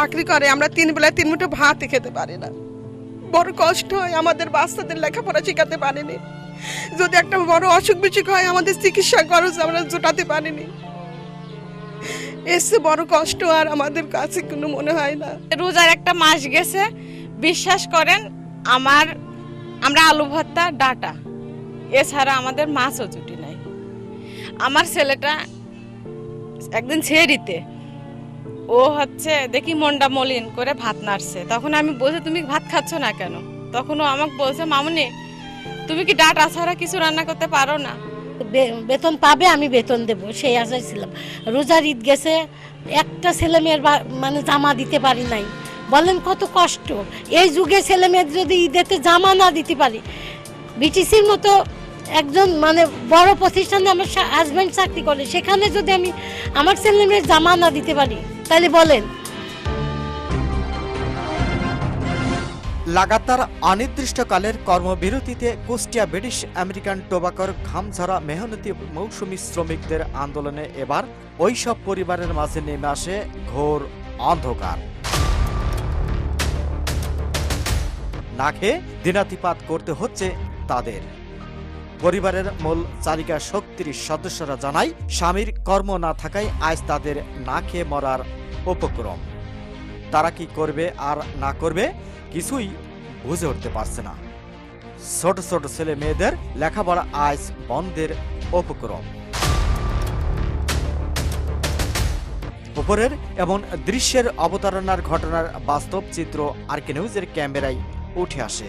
চাকরি করে, আমরা তিন বেলায় তিন মুঠো ভাত খেতে পারি না। বড় কষ্ট হয়, আমাদের বাচ্চাদের লেখাপড়া শেখাতে পারিনি। যদি একটা বড় অসুখ বিসুখ হয়, আমাদের চিকিৎসা খরচ আমরা জোটাতে পারিনি। এসে বড় কষ্ট আর আমাদের কাছে কোনো মনে হয় না। রোজার একটা মাস গেছে, বিশ্বাস করেন, আমার, আমরা আলু ভর্তা, ডাটা। এছাড়া আমাদের মাছও জুটি নাই। আমার ছেলেটা একদিন ছেড়িতে ও হচ্ছে দেখি মন্ডা মলিন করে ভাত নাড়ছে। তখন আমি বলছি, তুমি ভাত খাচ্ছ না কেন? তখন ও আমাকে বলছে, মামুনি, তুমি কি ডাটা ছাড়া কিছু রান্না করতে পারো না? বেতন পাবে, আমি বেতন দেব, সেই আশায় ছিলাম। রোজার ঈদ গেছে, একটা ছেলে মেয়ের মানে জামা দিতে পারি নাই। বলেন কত কষ্ট। এই যুগে ছেলে মেয়ের যদি ঈদেতে জামা না দিতে পারি বিটিসির মতো একজন মানে বড় প্রতিষ্ঠানে আমার হাজব্যান্ড চাকরি করে, সেখানে যদি আমি আমার ছেলে মেয়ের জামা না দিতে পারি, তাহলে বলেন। লাগাতার অনির্দিষ্টকালের কর্মবিরতিতে কুষ্টিয়া ব্রিটিশ আমেরিকান টোবাকোর ঘামঝরা মেহনতি মৌসুমি শ্রমিকদের আন্দোলনে এবার ওইসব পরিবারের মাঝে নেমে আসে ঘোর অন্ধকার। না খেয়ে দিনাতিপাত করতে হচ্ছে তাদের। পরিবারের মূল চালিকা শক্তির সদস্যরা জানায়, স্বামীর কর্ম না থাকায় আজ তাদের না খেয়ে মরার উপক্রম। তারা কি করবে আর না করবে কিছুই বুঝে উঠতে পারছে না। ছোট ছোট ছেলে মেয়েদের লেখাপড়া আজ বন্ধের উপক্রম। উপরের এমন দৃশ্যের অবতারণার ঘটনার বাস্তব চিত্র আর নিউজের ক্যামেরায় উঠে আসে।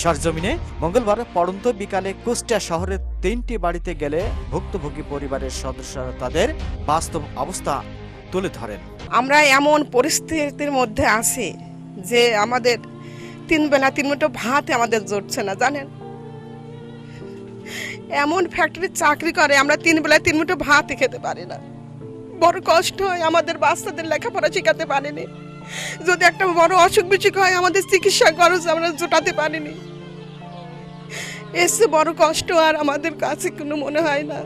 সরজমিনে মঙ্গলবার পড়ন্ত বিকালে কুষ্টিয়া শহরের তিনটি বাড়িতে গেলে ভুক্তভোগী পরিবারের সদস্যরা তাদের বাস্তব অবস্থা তুলে ধরেন। আমরা এমন পরিস্থিতির মধ্যে আছি যে আমাদের তিন বেলা তিন মুঠো ভাত আমাদের জুটছে না, জানেন? এমন ফ্যাক্টরি চাকরি করে, আমরা তিন বেলায় তিন মুঠো ভাত খেতে পারি না। বড় কষ্ট হয় আমাদের বাচ্চাদের লেখাপড়া শেখাতে পারিনি। যদি একটা বড় অসুখ বিসুখ হয়, আমাদের চিকিৎসা খরচ আমরা জোটাতে পারিনি। এসে বড় কষ্ট আর আমাদের কাছে কোনো মনে হয় না।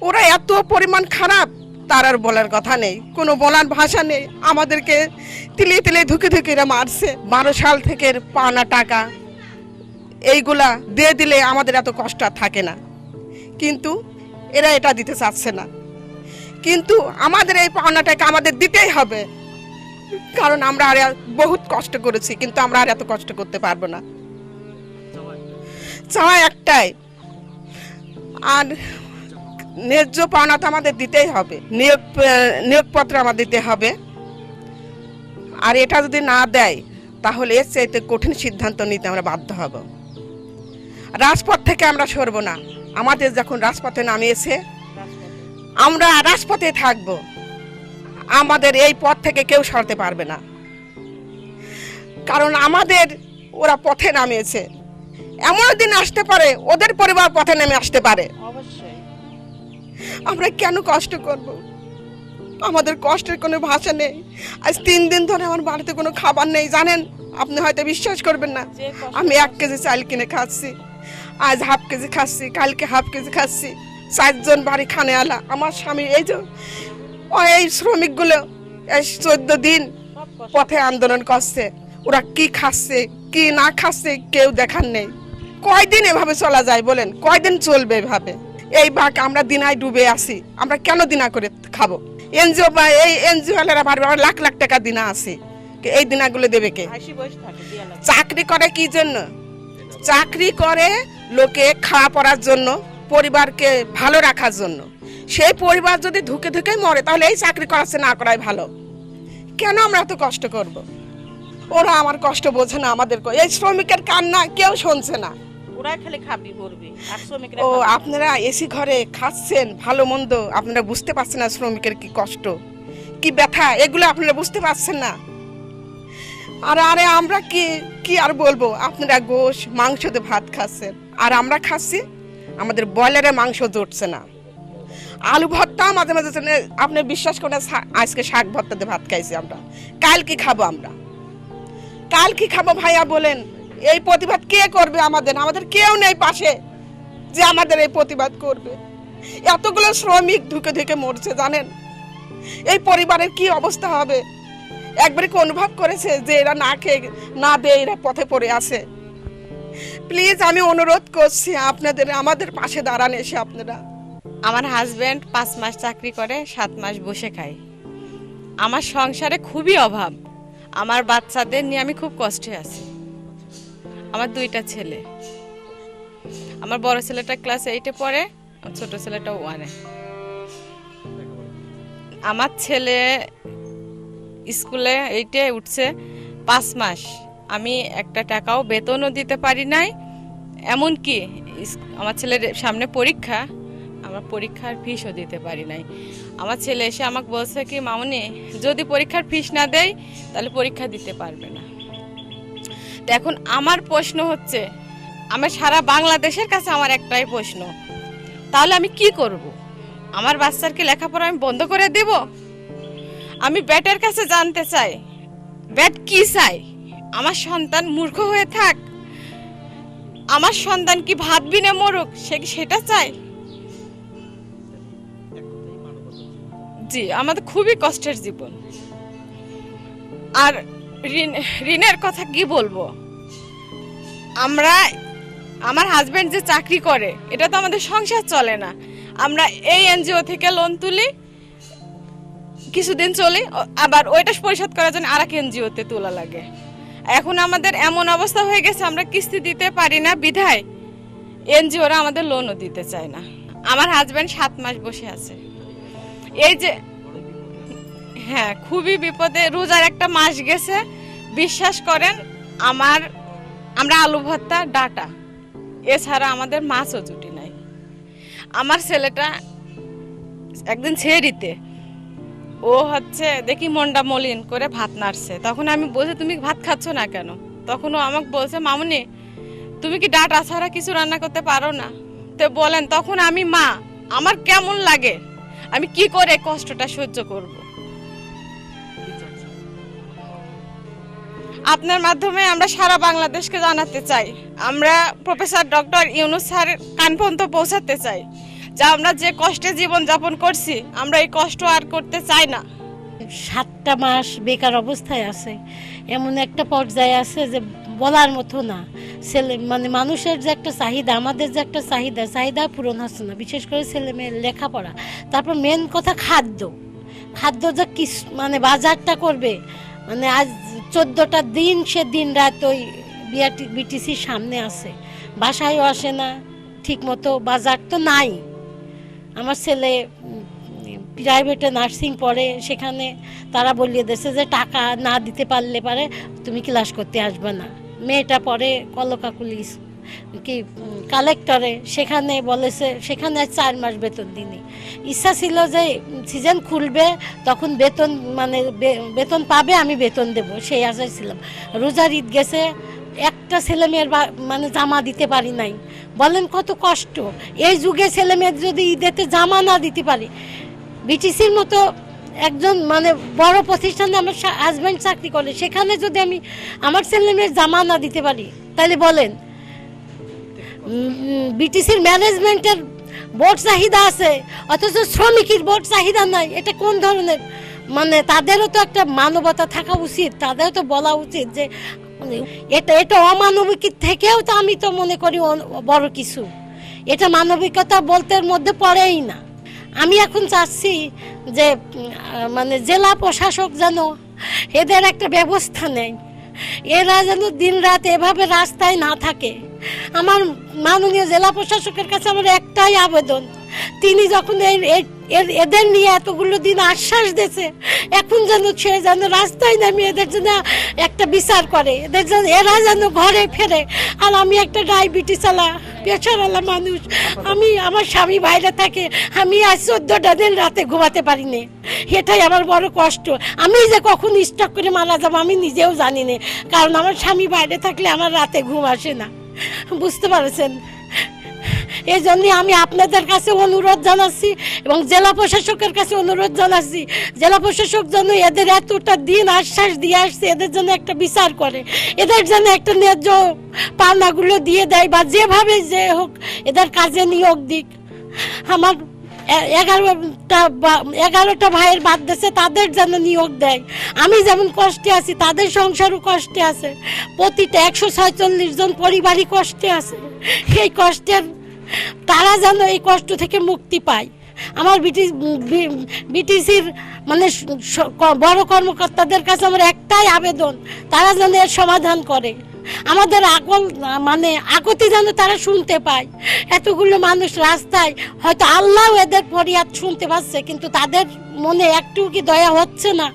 ওরা এত পরিমাণ খারাপ, তার আর বলার কথা নেই। কোনো বলার ভাষা নেই। আমাদেরকে তিলে তিলে ধুকে ধুকে এরা মারছে। বারো সাল থেকে পাওনা টাকা, এইগুলা দিয়ে দিলে আমাদের এত কষ্ট আর থাকে না। কিন্তু এরা এটা দিতে চাচ্ছে না। কিন্তু আমাদের এই পাওনা টাকা আমাদের দিতেই হবে। কারণ আমরা আর বহুত কষ্ট করেছি, কিন্তু আমরা আর এত কষ্ট করতে পারব না। চাওয়া একটাই। আর ন্যায্য পাওনা তো আমাদের দিতেই হবে। নিয়োগ, নিয়োগপত্র আমাদের দিতে হবে। আর এটা যদি না দেয়, তাহলে এর চাইতে কঠিন সিদ্ধান্ত নিতে আমরা বাধ্য হব। রাজপথ থেকে আমরা সরব না। আমাদের যখন রাজপথে নামিয়েছে, আমরা রাজপথে থাকব। আমাদের এই পথ থেকে কেউ সরতে পারবে না। কারণ আমাদের ওরা পথে নামিয়েছে। এমন দিন আসতে পারে ওদের পরিবার পথে নেমে আসতে পারে। অবশ্যই। আমরা কেন কষ্ট করব? আমাদের কষ্টের কোনো ভাষা নেই। আজ তিন দিন ধরে আমার বাড়িতে কোনো খাবার নেই জানেন? আপনি হয়তো বিশ্বাস করবেন না। আমি এক কেজি চাল কিনে খাচ্ছি। আজ হাফ কেজি খাচ্ছি কালকে হাফ কেজি খাচ্ছি। চারজন বাড়ি খানে আলা আমার স্বামী এই যে এই শ্রমিকগুলো এই চোদ্দ দিন পথে আন্দোলন করছে। ওরা কি খাচ্ছে কি না খাচ্ছে কেউ দেখার নেই। কয়দিন এভাবে চলা যায় বলেন? কয়দিন চলবে এভাবে? এই বাক আমরা দিনায় ডুবে আছি। আমরা কেন দিনা করে খাব? এনজিও বা এই এনজিও ওয়ালারা আমার লাখ লাখ টাকা দিনা আছে। এই দিনাগুলো দেবে কে। চাকরি করে কি জন্য? চাকরি করে লোকে খাওয়া পড়ার জন্য পরিবারকে ভালো রাখার জন্য। সেই পরিবার যদি ধুকে ধুকে মরে তাহলে এই চাকরি করাচ্ছে না করাই ভালো। কেন আমরা এত কষ্ট করব? ওরা আমার কষ্ট বোঝে না আমাদের এই শ্রমিকের কান্না কেউ শুনছে না। ওরাই খালি খাবি করবে ও আপনারা এসি ঘরে খাচ্ছেন ভালো মন্দ আপনারা বুঝতে পারছেন না শ্রমিকের কি কষ্ট কি ব্যথা এগুলো আপনারা বুঝতে পারছেন না। আর আরে আমরা কি কি আর বলব? আপনারা গোশ মাংস দিয়ে ভাত খাচ্ছেন। আর আমরা খাচ্ছি আমাদের ব্রয়লারের মাংস জুটছে না। আলু ভর্তা, মাঝে মাঝে আপনি বিশ্বাস করেন আজকে শাক ভর্তা দিয়ে ভাত খাইছি আমরা। কাল কি খাব আমরা। কাল কি খাব ভাইয়া বলেন, এই প্রতিবাদ কে করবে আমাদের? আমাদের কেউ নেই পাশে যে আমাদের এই প্রতিবাদ করবে। এতগুলো শ্রমিক ঢুকে ঢুকে মরছে, জানেন? এই পরিবারের কি অবস্থা হবে? একবারে কি অনুভব করেছে যে এরা না খেয়ে, না দিয়ে এরা পথে পড়ে আছে? প্লিজ আমি অনুরোধ করছি আপনাদের, আমাদের পাশে দাঁড়ান এসে আপনারা। আমার হাজব্যান্ড পাঁচ মাস চাকরি করে, সাত মাস বসে খায়। আমার সংসারে খুবই অভাব। আমার বাচ্চাদের নিয়ে আমি খুব কষ্টে আছি। আমার দুইটা ছেলে। আমার বড় ছেলেটা ক্লাস এইটে পড়ে আর ছোট ছেলেটা ওয়ানে আমার ছেলে স্কুলে এইটে উঠছে পাঁচ মাস। আমি একটা টাকাও বেতনও দিতে পারি নাই। এমনকি আমার ছেলের সামনে পরীক্ষা আমার পরীক্ষার ফিসও দিতে পারি নাই। আমার ছেলে এসে আমাকে বলছে কি, মামনি, যদি পরীক্ষার ফিস না দেয়, তাহলে পরীক্ষা দিতে পারবে না। তো এখন আমার প্রশ্ন হচ্ছে, আমার সারা বাংলাদেশের কাছে আমার একটাই প্রশ্ন, তাহলে আমি কি করব? আমার বাচ্চারকে লেখাপড়া আমি বন্ধ করে দেব? আমি ব্যাটের কাছে জানতে চাই, ব্যাট কি চাই আমার সন্তান মূর্খ হয়ে থাক? আমার সন্তান কি ভাত বিনে মরুক? সে কি সেটা চায়? জি, আমাদের খুবই কষ্টের জীবন। আর ঋণ, ঋণের কথা কি বলব? আমরা, আমার হাজবেন্ড যে চাকরি করে, এটা তো আমাদের সংসার চলে না। আমরা এই এনজিও থেকে লোন তুলি, কিছুদিন চলি আবার ওইটা পরিশোধ করার জন্য আর এক এনজিওতে তোলা লাগে। এখন আমাদের এমন অবস্থা হয়ে গেছে, আমরা কিস্তি দিতে পারি না, বিধায় এনজিওরা আমাদের লোনও দিতে চায় না। আমার হাজবেন্ড সাত মাস বসে আছে। এই যে হ্যাঁ খুবই বিপদে রোজার একটা মাস গেছে। বিশ্বাস করেন, আমার আমরা আলু ভর্তা, ডাটা। এছাড়া আমাদের মাছও জুটি নাই। আমার ছেলেটা একদিন ছেড়িতে, ও হচ্ছে দেখি মন্ডা মলিন করে ভাত নাড়ছে। তখন আমি বলছি, তুমি ভাত খাচ্ছ না কেন? তখন ও আমাকে বলছে, মামুনি, তুমি কি ডাটা ছাড়া কিছু রান্না করতে পারো না? তো বলেন, তখন আমি মা, আমার কেমন লাগে? আমি কি করে কষ্টটা সহ্য করব? আপনার মাধ্যমে আমরা সারা বাংলাদেশকে জানাতে চাই। আমরা প্রফেসর ডক্টর ইউনুস স্যার কান পর্যন্ত পৌঁছাতে চাই। যা আমরা যে কষ্টে জীবন যাপন করছি, আমরা এই কষ্ট আর করতে চাই না। সাতটা মাস বেকার অবস্থায় আছে। এমন একটা পর্যায়ে আছে যে বলার মতো না। ছেলে মানে মানুষের যে একটা চাহিদা, আমাদের যে একটা চাহিদা চাহিদা পূরণ হচ্ছে না। বিশেষ করে ছেলে মেয়ের লেখাপড়া। তারপর মেন কথা খাদ্য। খাদ্য যে কিস মানে বাজারটা করবে মানে আজ চোদ্দোটা দিন সে দিন রাত ওই বিআরটি বিটিসির সামনে আছে। বাসায়ও আসে না ঠিক মতো বাজার তো নাই। আমার ছেলে প্রাইভেটে নার্সিং পড়ে, সেখানে তারা বলিয়ে দিয়েছে যে টাকা না দিতে পারলে পারে, তুমি ক্লাস করতে আসবে না। মেয়েটা পড়ে কলকাকুলি কি কালেক্টরে সেখানে বলেছে, সেখানে চার মাস বেতন দিনি ইচ্ছা ছিল যে সিজন খুলবে, তখন বেতন মানে বেতন পাবে, আমি বেতন দেব, সেই আশায় ছিলাম। রোজার ঈদ গেছে, একটা ছেলে মেয়ের মানে জামা দিতে পারি নাই। বলেন কত কষ্ট। এই যুগে ছেলে মেয়ের যদি ঈদেতে জামা না দিতে পারি বিটিসির মতো একজন মানে বড় প্রতিষ্ঠানে আমার হাজব্যান্ড চাকরি করে, সেখানে যদি আমি আমার ছেলে মেয়ের জামা না দিতে পারি, তাহলে বলেন বিটিসির ম্যানেজমেন্টের বোর্ড চাহিদা আছে, অথচ শ্রমিকের বোর্ড চাহিদা নাই, এটা কোন ধরনের? মানে তাদেরও তো একটা মানবতা থাকা উচিত, তাদেরও তো বলা উচিত যে মানে এটা এটা অমানবিকের থেকেও তো আমি তো মনে করি বড় কিছু। এটা মানবিকতা বলতে মধ্যে পড়েই না। আমি এখন চাচ্ছি যে মানে জেলা প্রশাসক যেন এদের একটা ব্যবস্থা নেয়। এরা যেন দিন রাত এভাবে রাস্তায় না থাকে। আমার মাননীয় জেলা প্রশাসকের কাছে আমার একটাই আবেদন, তিনি যখন এদের নিয়ে এতগুলো দিন আশ্বাস দিয়েছে, এখন যেন সে যেন রাস্তায় নামিয়ে এদের জন্য একটা বিচার করে। এদের যেন, এরা যেন ঘরে ফেরে। আর আমি একটা ডায়াবেটিস আলা পেশারওয়ালা মানুষ। আমি আমার স্বামী বাইরে থাকে, আমি আজ চোদ্দটা দিন রাতে ঘুমাতে পারিনি। এটাই আমার বড় কষ্ট। আমি যে কখন স্টক করে মারা যাব, আমি নিজেও জানি না। কারণ আমার স্বামী বাইরে থাকলে আমার রাতে ঘুম আসে না। বুঝতে পারছেন? এই জন্য আমি আপনাদের কাছে অনুরোধ জানাচ্ছি এবং জেলা প্রশাসকের কাছে অনুরোধ জানাচ্ছি। জেলা প্রশাসক যেন এদের এতটা দিন আশ্বাস দিয়ে আসছে, এদের জন্য একটা বিচার করে। এদের জন্য একটা ন্যায্য পাওনাগুলো দিয়ে দেয় বা যেভাবে যে হোক এদের কাজে নিয়োগ দিক। আমার এগারোটা এগারোটা ভাইয়ের বাদ দিয়েছে, তাদের যেন নিয়োগ দেয়। আমি যেমন কষ্টে আছি, তাদের সংসারও কষ্টে আছে। প্রতিটা একশো ছয়চল্লিশ জন পরিবারই কষ্টে আছে। সেই কষ্টের তারা যেন এই কষ্ট থেকে মুক্তি পায়। আমার ব্রিটিশ বিটিসির মানে বড় কর্মকর্তাদের কাছে আমার একটাই আবেদন, তারা যেন এর সমাধান করে। আমাদের আকল মানে আকতি যেন তারা শুনতে পায়। এতগুলো মানুষ রাস্তায়, হয়তো আল্লাহ এদের ফরিয়াদ শুনতে পাচ্ছে, কিন্তু তাদের মনে একটু কি দয়া হচ্ছে না?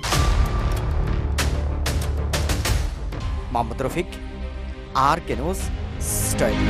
মোহাম্মদ রফিক, আর কেনুস স্টাইল।